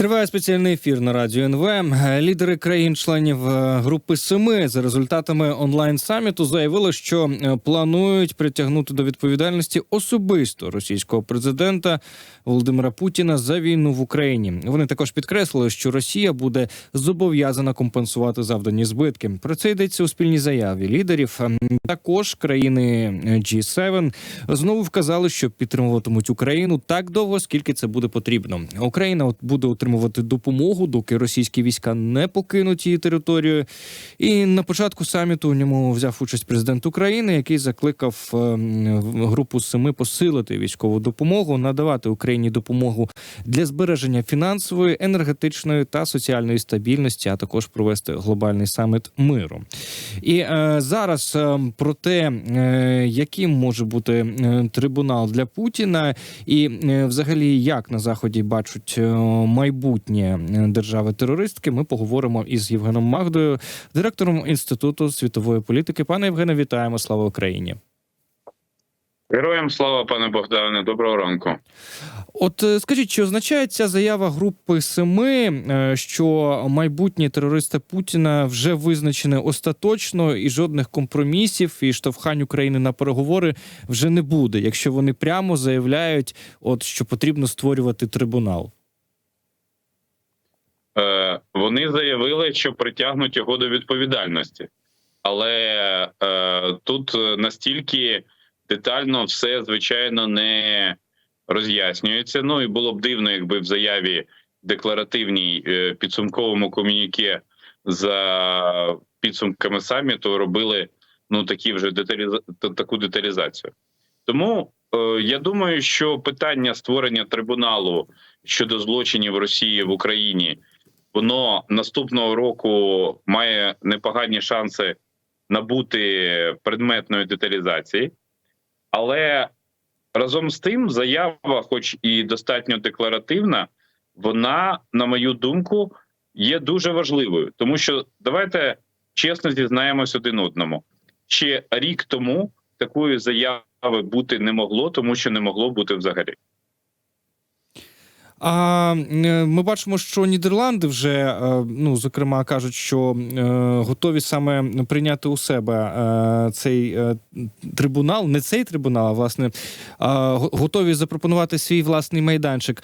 Триває спеціальний ефір на радіо НВ. Лідери країн-членів е, групи Семи за результатами онлайн саміту заявили, що е, планують притягнути до відповідальності особисто російського президента Володимира Путіна за війну в Україні. Вони також підкреслили, що Росія буде зобов'язана компенсувати завдані збитки. Про це йдеться у спільній заяві лідерів. Також країни е, G7 знову вказали, що підтримуватимуть Україну так довго, скільки це буде потрібно. Україна буде отримувати допомогу, доки російські війська не покинуть її територію. І на початку саміту у ньому взяв участь президент України, який закликав ем, групу семи посилити військову допомогу, надавати Україні допомогу для збереження фінансової, енергетичної та соціальної стабільності, а також провести глобальний саміт миру. І е, зараз е, про те, е, яким може бути е, трибунал для Путіна, і е, взагалі як на заході бачать е, майбутнє е, держави-терористки, ми поговоримо із Євгеном Магдою, директором інституту світової політики. Пане Євгене, вітаємо! Слава Україні! Героям слава, пане Богдане, доброго ранку. От е, скажіть, чи означає ця заява групи семи, е, що майбутнє терористи Путіна вже визначене остаточно і жодних компромісів і штовхань України на переговори вже не буде, якщо вони прямо заявляють, от що потрібно створювати трибунал? Е, вони заявили, що притягнуть його до відповідальності, але е, тут настільки детально все звичайно не роз'яснюється. Ну і було б дивно, якби в заяві декларативній е, підсумковому ком'юніке за підсумками саміту робили ну такі вже деталіза... таку деталізацію. Тому е, я думаю, що питання створення трибуналу щодо злочинів Росії в Україні воно наступного року має непогані шанси набути предметної деталізації, але разом з тим заява, хоч і достатньо декларативна, вона, на мою думку, є дуже важливою, тому що давайте чесно зізнаємось один одному. Ще рік тому такої заяви бути не могло, тому що не могло бути взагалі. А е, ми бачимо, що Нідерланди вже е, ну зокрема кажуть, що е, готові саме прийняти у себе цей трибунал, не цей трибунал, а власне готові запропонувати свій власний майданчик.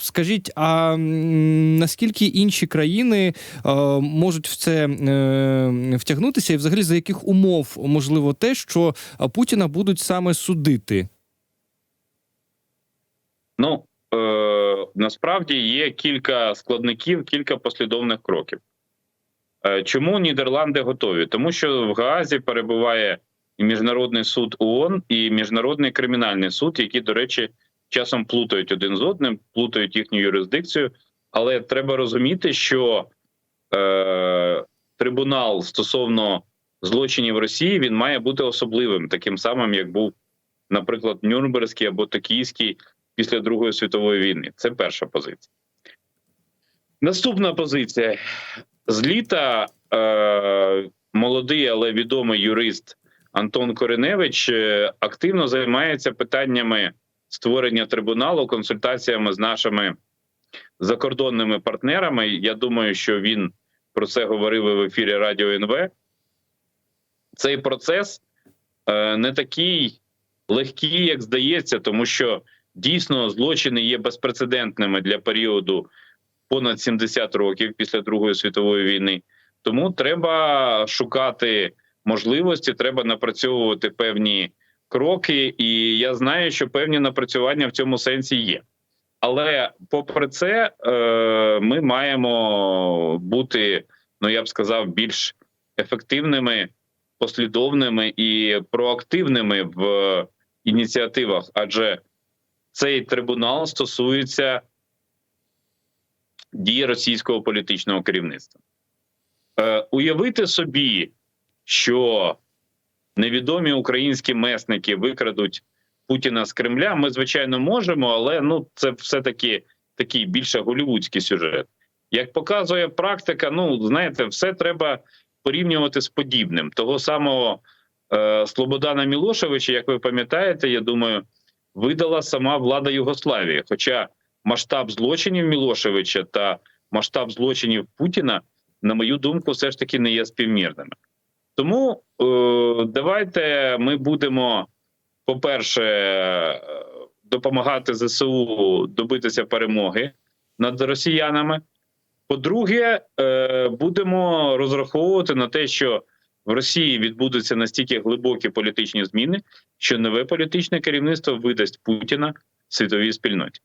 Скажіть, а наскільки інші країни можуть в це втягнутися, і взагалі за яких умов можливо те, що Путіна будуть саме судити? Ну е, насправді є кілька складників, кілька послідовних кроків. Е, чому Нідерланди готові? Тому що в Гаазі перебуває і Міжнародний суд ООН, і Міжнародний кримінальний суд, які, до речі, часом плутають один з одним, плутають їхню юрисдикцію. Але треба розуміти, що е, трибунал стосовно злочинів Росії він має бути особливим, таким самим, як був, наприклад, Нюрнберзький або Токійський після Другої світової війни. Це перша позиція. Наступна позиція. З літа е, молодий, але відомий юрист Антон Кореневич е, активно займається питаннями створення трибуналу, консультаціями з нашими закордонними партнерами. Я думаю, що він про це говорив в ефірі Радіо НВ. Цей процес е, не такий легкий, як здається, тому що дійсно злочини є безпрецедентними для періоду понад 70 років після Другої світової війни. Тому треба шукати можливості, треба напрацьовувати певні кроки, і я знаю, що певні напрацювання в цьому сенсі є. Але попри це, е, ми маємо бути, ну я б сказав, більш ефективними, послідовними і проактивними в ініціативах, адже цей трибунал стосується дії російського політичного керівництва. Е, уявити собі, що невідомі українські месники викрадуть Путіна з Кремля, ми звичайно можемо, але ну це все таки такий більше голівудський сюжет. Як показує практика, ну знаєте, все треба порівнювати з подібним. Того самого е, Слободана Мілошевича, як ви пам'ятаєте, я думаю, видала сама влада Югославії. Хоча масштаб злочинів Мілошевича та масштаб злочинів Путіна, на мою думку, все ж таки не є співмірними. Тому е, давайте ми будемо, по-перше, е, допомагати ЗСУ добитися перемоги над росіянами. По-друге, е, будемо розраховувати на те, що в Росії відбудуться настільки глибокі політичні зміни, що нове політичне керівництво видасть Путіна світовій спільноті.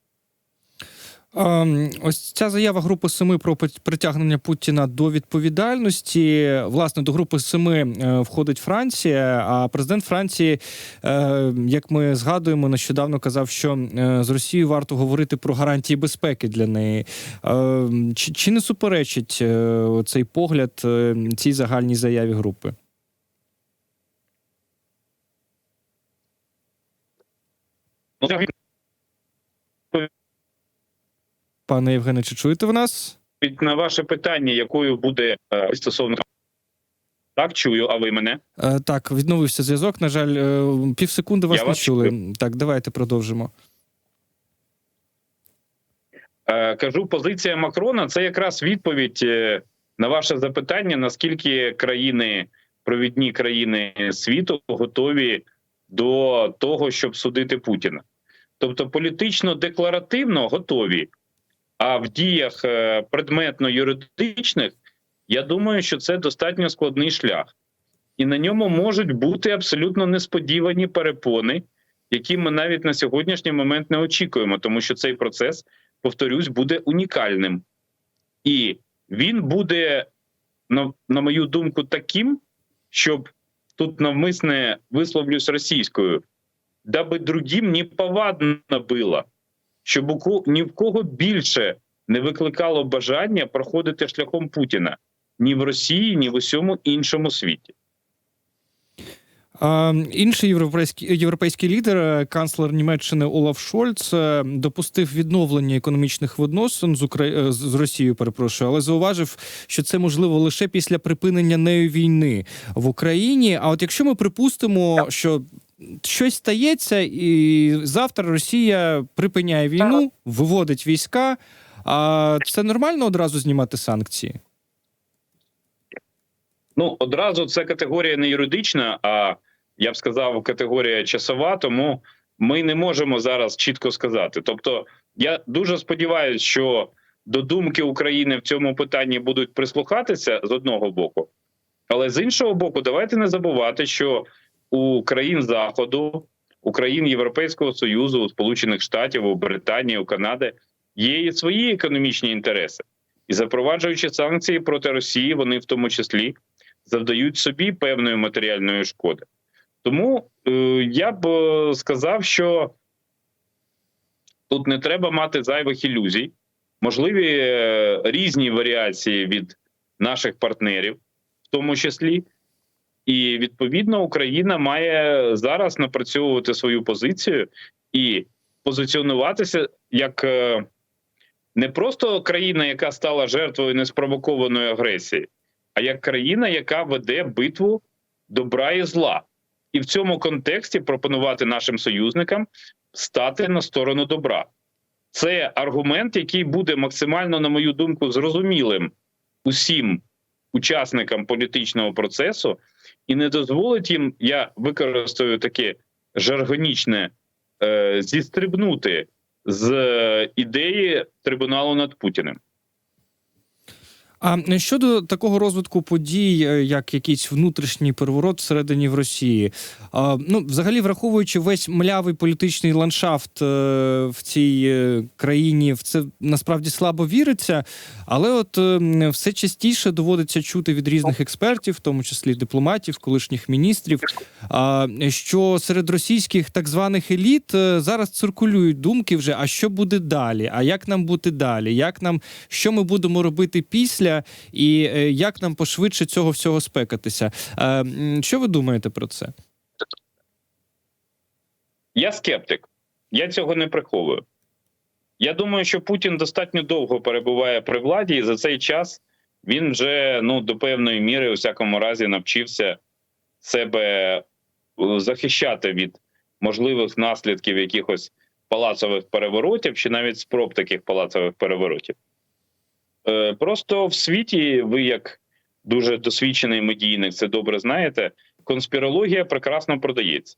Ем, Ось ця заява групи семи про притягнення Путіна до відповідальності. Власне, до групи семи е, входить Франція. А президент Франції, е, як ми згадуємо, нещодавно казав, що е, з Росією варто говорити про гарантії безпеки для неї. Е, Чи, не суперечить цей погляд цій загальній заяві групи? Ну, Пане Євгене, чи чуєте в нас? На ваше питання, якою буде е, стосовно так, чую, а ви мене? Е, Так, відновився зв'язок. На жаль, е, півсекунди вас Я не вас чули. Так, давайте продовжимо. Е, Кажу, позиція Макрона це якраз відповідь на ваше запитання, наскільки країни, провідні країни світу готові до того, щоб судити Путіна. Тобто політично декларативно готові, а в діях е, предметно юридичних, я думаю, що це достатньо складний шлях, і на ньому можуть бути абсолютно несподівані перепони, які ми навіть на сьогоднішній момент не очікуємо, тому що цей процес повторюсь, буде унікальним. І він буде, на, на мою думку, таким, щоб тут навмисне висловлюсь російською, даби другим не повадно було, щоб ні в кого більше не викликало бажання проходити шляхом Путіна ні в Росії, ні в усьому іншому світі. Інший європейський європейський лідер, е, канцлер Німеччини Олаф Шольц, е, допустив відновлення економічних відносин з Укра... е, з Росією, перепрошую, але зауважив, що це можливо лише після припинення нею війни в Україні. А от якщо ми припустимо, що щось стається, і завтра Росія припиняє війну, виводить війська. А це нормально одразу знімати санкції? Ну, одразу це категорія не юридична, а я б сказав, категорія часова, тому ми не можемо зараз чітко сказати. Тобто, я дуже сподіваюся, що до думки України в цьому питанні будуть прислухатися з одного боку, але з іншого боку, давайте не забувати, що у країн Заходу, у країн Європейського Союзу, у Сполучених Штатів, у Британії, у Канади є і свої економічні інтереси. І запроваджуючи санкції проти Росії, вони в тому числі завдають собі певної матеріальної шкоди. Тому е, я б е, сказав, що тут не треба мати зайвих ілюзій, можливі е, різні варіації від наших партнерів, в тому числі. І відповідно Україна має зараз напрацьовувати свою позицію і позиціонуватися як е, не просто країна, яка стала жертвою неспровокованої агресії, а як країна, яка веде битву добра і зла, і в цьому контексті пропонувати нашим союзникам стати на сторону добра. Це аргумент, який буде максимально, на мою думку, зрозумілим усім учасникам політичного процесу, і не дозволить їм, я використаю таке жаргонічне, е, зістрибнути з е, ідеї трибуналу над Путіним. А щодо такого розвитку подій, е, як якийсь внутрішній переворот всередині в Росії, а, ну взагалі враховуючи весь млявий політичний ландшафт е, в цій е, країні, в це насправді слабо віриться. Але от е, все частіше доводиться чути від різних експертів, в тому числі дипломатів, колишніх міністрів, що серед російських так званих еліт е, зараз циркулюють думки вже: а що буде далі? А як нам бути далі? Як нам що ми будемо робити після, і е, як нам пошвидше цього всього спекатися? Е, Що ви думаєте про це? Я скептик, я цього не приховую. Я думаю, що Путін достатньо довго перебуває при владі, і за цей час він вже ну до певної міри, у всякому разі, навчився себе е, захищати від можливих наслідків якихось палацових переворотів, чи навіть спроб таких палацових переворотів. Е, Просто в світі, ви як дуже досвідчений медійник, це добре знаєте. Конспірологія прекрасно продається.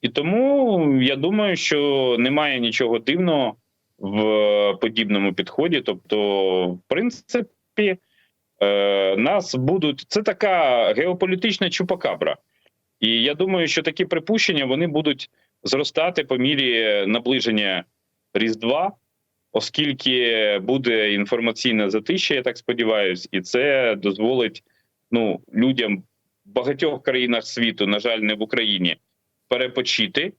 І тому я думаю, що немає нічого дивного в подібному підході. Тобто, в принципі, е, нас будуть. Це така геополітична чупакабра. І я думаю, що такі припущення вони будуть зростати по мірі наближення Різдва, оскільки буде інформаційне затища, я так сподіваюся, і це дозволить ну, людям в багатьох країнах світу, на жаль, не в Україні, перепочити.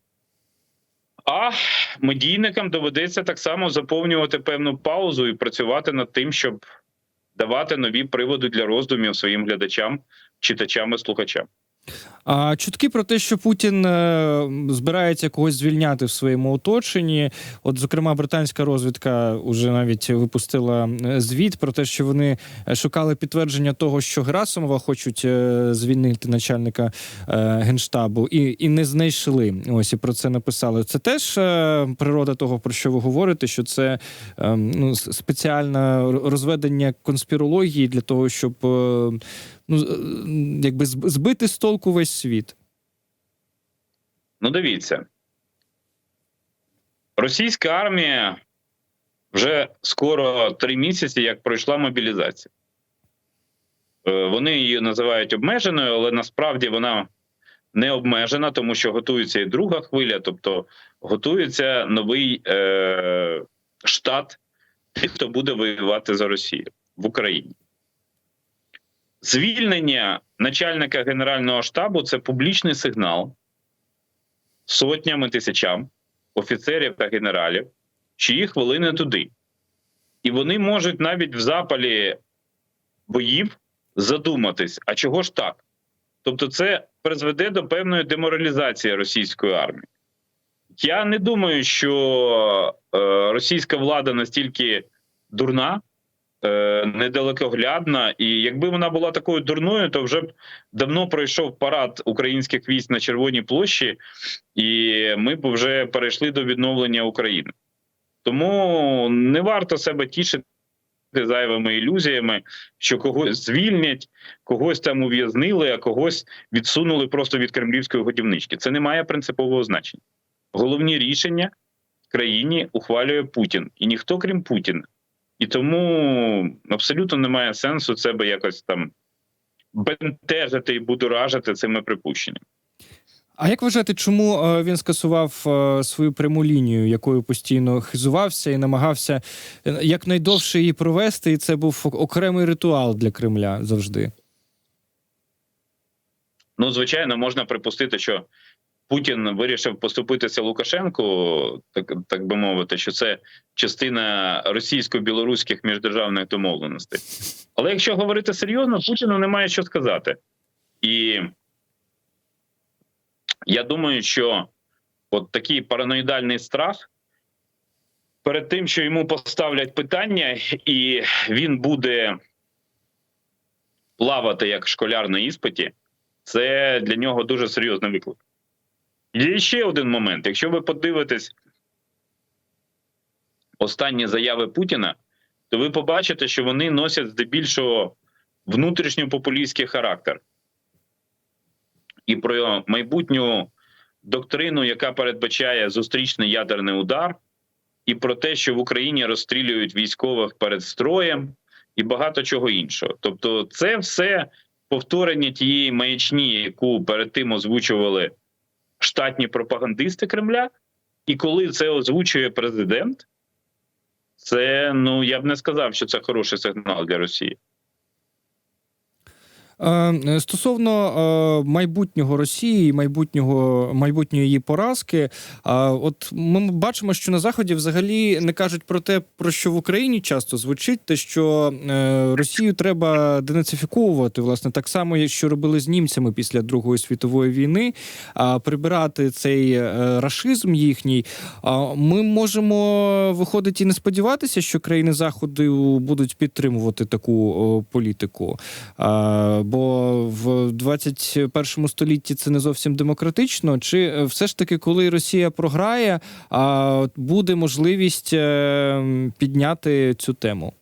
А медійникам доведеться так само заповнювати певну паузу і працювати над тим, щоб давати нові приводи для роздумів своїм глядачам, читачам і слухачам. А чутки про те, що Путін е, збирається когось звільняти в своєму оточенні. От, зокрема, британська розвідка вже навіть випустила звіт про те, що вони е, шукали підтвердження того, що Герасимова хочуть е, звільнити начальника генштабу, і, і не знайшли. Ось і про це написали. Це теж природа того, про що ви говорите, що це ну, спеціальне розведення конспірології для того, щоб. Ну, е, якби збити з толку весь світ. Ну, дивіться. Російська армія вже скоро три місяці, як пройшла мобілізація. Е, Вони її називають обмеженою, але насправді вона не обмежена, тому що готується і друга хвиля, тобто готується новий е- штат тих, хто буде воювати за Росію в Україні. Звільнення начальника Генерального штабу це публічний сигнал сотнями тисячам офіцерів та генералів, чиї хвилини туди. І вони можуть навіть в запалі боїв задуматись, а чого ж так? Тобто, це призведе до певної деморалізації російської армії. Я не думаю, що е, російська влада настільки дурна, недалекоглядна, і якби вона була такою дурною, то вже б давно пройшов парад українських військ на Червоній площі, і ми б вже перейшли до відновлення України. Тому не варто себе тішити зайвими ілюзіями, що когось звільнять, когось там ув'язнили, а когось відсунули просто від кремлівської годівнички. Це не має принципового значення. Головні рішення в країні ухвалює Путін, і ніхто крім Путіна. І тому абсолютно немає сенсу себе якось там бентежити і будоражити цими припущеннями. А як вважаєте, чому е, він скасував е, свою пряму лінію, якою постійно хизувався і намагався е, якнайдовше її провести, і це був окремий ритуал для Кремля завжди? Ну, звичайно, можна припустити, що Путін вирішив поступитися Лукашенку, так, так би мовити, що це частина російсько-білоруських міждержавних домовленостей. Але якщо говорити серйозно, Путіну немає що сказати. І я думаю, що от такий параноїдальний страх перед тим, що йому поставлять питання, і він буде плавати як школяр на іспиті, це для нього дуже серйозний виклик. Є ще один момент. Якщо ви подивитесь останні заяви Путіна, то ви побачите, що вони носять здебільшого внутрішньопопулістський характер. І про майбутню доктрину, яка передбачає зустрічний ядерний удар, і про те, що в Україні розстрілюють військових перед строєм, і багато чого іншого. Тобто, це все повторення тієї маячні, яку перед тим озвучували штатні пропагандисти Кремля. І коли це озвучує президент, це ну я б не сказав, що це хороший сигнал для Росії. Е, Стосовно е, майбутнього Росії, майбутнього майбутньої її поразки, е, от ми бачимо, що на заході взагалі не кажуть про те, про що в Україні часто звучить, те, що е, Росію треба денацифіковувати, власне, так само, як що робили з німцями після Другої світової війни, прибирати цей е, рашизм їхній. Ми можемо виходить і не сподіватися, що країни заходу будуть підтримувати таку політику. Бо в 21 столітті це не зовсім демократично. Чи е, все ж таки, коли Росія програє, буде можливість е, підняти цю тему?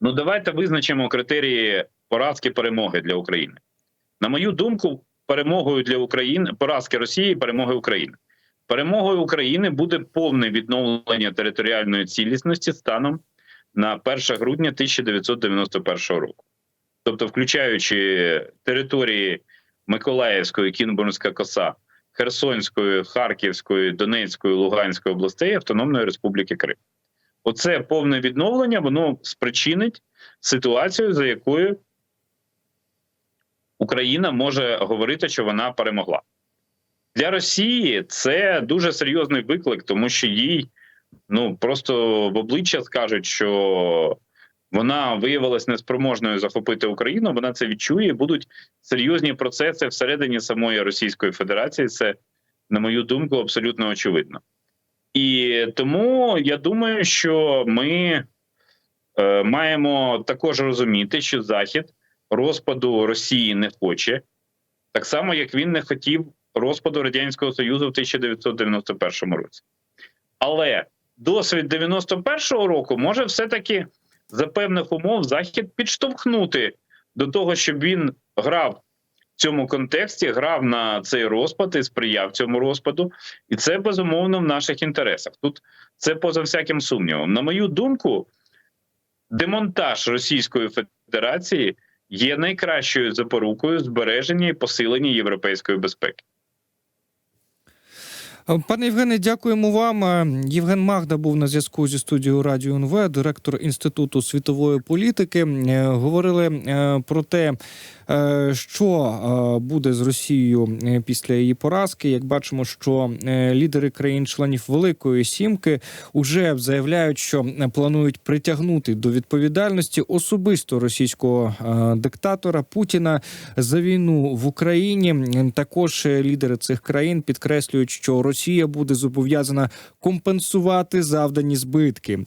Ну давайте визначимо критерії поразки перемоги для України. На мою думку, перемогою для України поразки Росії, перемоги України. Перемогою України буде повне відновлення територіальної цілісності станом на 1 грудня 1991 року, тобто, включаючи території Миколаївської, Кінбурнська коса, Херсонської, Харківської, Донецької, Луганської областей Автономної Республіки Крим. Оце повне відновлення воно спричинить ситуацію, за якою Україна може говорити, що вона перемогла. Для Росії це дуже серйозний виклик, тому що їй ну просто в обличчя скажуть, що вона виявилась неспроможною захопити Україну. Вона це відчує. Будуть серйозні процеси всередині самої Російської Федерації. Це, на мою думку, абсолютно очевидно. І тому я думаю, що ми е, маємо також розуміти, що Захід розпаду Росії не хоче, так само як він не хотів розпаду Радянського Союзу в 1991 році. Але досвід 91-го року може все-таки за певних умов Захід підштовхнути до того, щоб він грав в цьому контексті, грав на цей розпад і сприяв цьому розпаду. І це безумовно в наших інтересах. Тут це поза всяким сумнівом. На мою думку, демонтаж Російської Федерації є найкращою запорукою збереження і посилення європейської безпеки. Пане Євгене, дякуємо вам. Е, Євген Магда був на зв'язку зі студією Радіо НВ, директор Інституту світової політики. Е, Говорили е, про те, е, що е, буде з Росією е, після її поразки. Як бачимо, що е, лідери країн-членів Великої Сімки вже заявляють, що е, планують притягнути до відповідальності особисто російського е, диктатора Путіна за війну в Україні. Також е, лідери цих країн підкреслюють, що Росія буде зобов'язана компенсувати завдані збитки.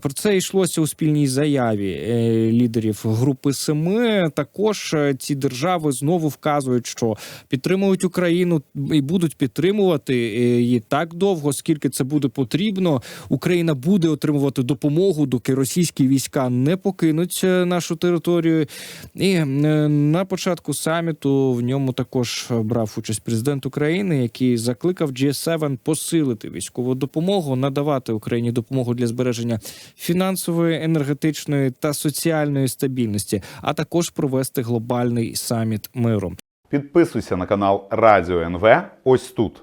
Про це йшлося у спільній заяві е, лідерів Групи Семи. Також е, ці держави знову вказують, що підтримують Україну і будуть підтримувати е, її так довго, скільки це буде потрібно. Україна буде отримувати допомогу, доки російські війська не покинуть нашу територію. І на початку саміту в ньому також брав участь президент України, який закликав G7 посилити військову допомогу, надавати Україні допомогу для збереження фінансової, енергетичної та соціальної стабільності, а також провести глобальний саміт миру. Підписуйся на канал Радіо НВ ось тут.